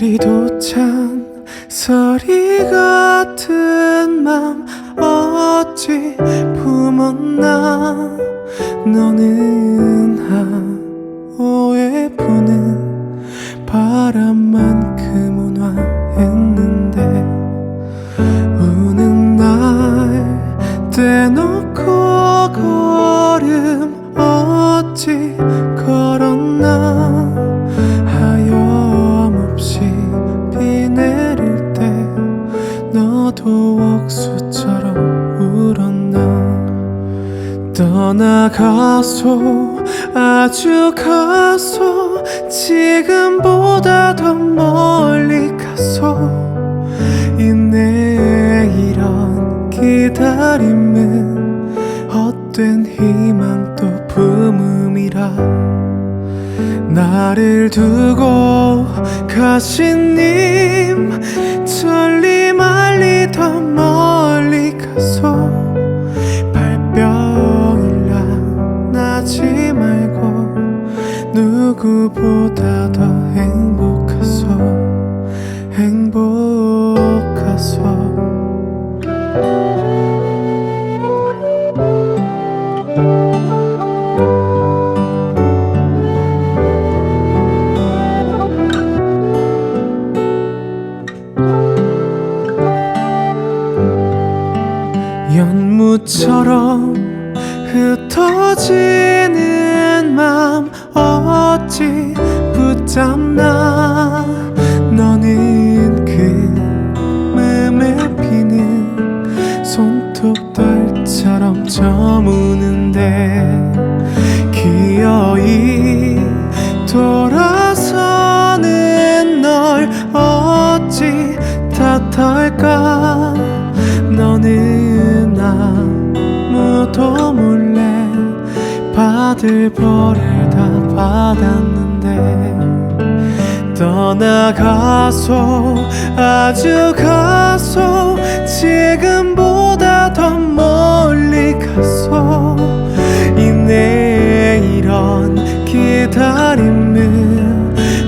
그리도 찬 서리 같은 맘 어찌 품었나 너는 떼놓고 걸음 어찌 걸었나? 하염없이 비 내릴 때 너도 옥수처럼 울었나? 떠나가소 아주 가소 지금 보 나를 두고 가신 님 천리 말리 더 멀리 가서 발병일라 나지 말고 누구보다 더 행복하소. 행복 연무처럼 흩어지는 맘 어찌 붙잡나? 너는 그 맘에 피는 손톱달처럼 저무는데 기어이 돌아서는 널 어찌 탓할까 받을 벌을 다 받았는데 떠나가소 아주 가소 지금보다 더 멀리 가소. 이내 이런 기다림은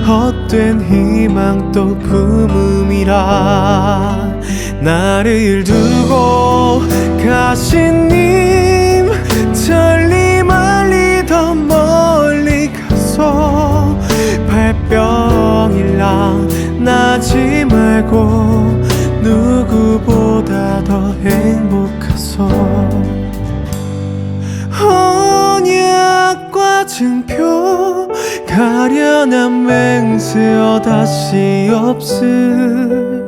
헛된 희망도 품음이라. 나를 두고 가신 말고 누구보다 더 행복하소. 언약과 증표 가련한 맹세어 다시 없을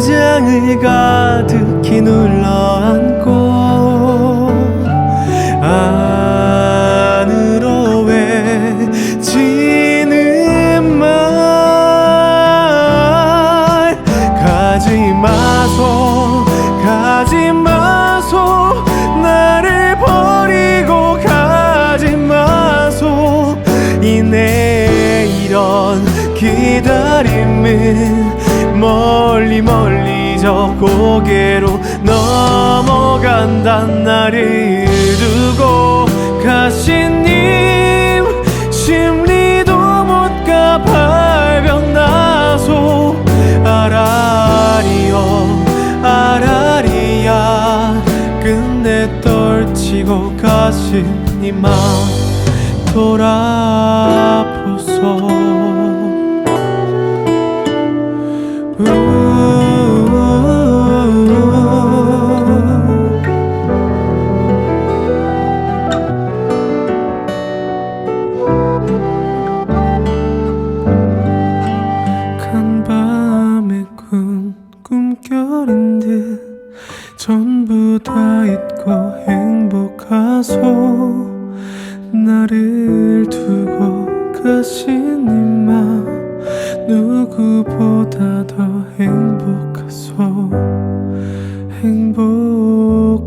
문장을 가득히 눌러안고 안으로 외치는 말. 가지 마소 가지 마소. 나를 버리고 가지 마소. 이내 이런 기다림은 멀리 멀리 저 고개로 넘어간단 나를 두고 가신 님 심리도 못 가 발병 나소. 아라리요 아라리야. 끝내 떨치고 가시니마 돌아보소 행복하신 이마 누구보다 더 행복하소. 행복하소.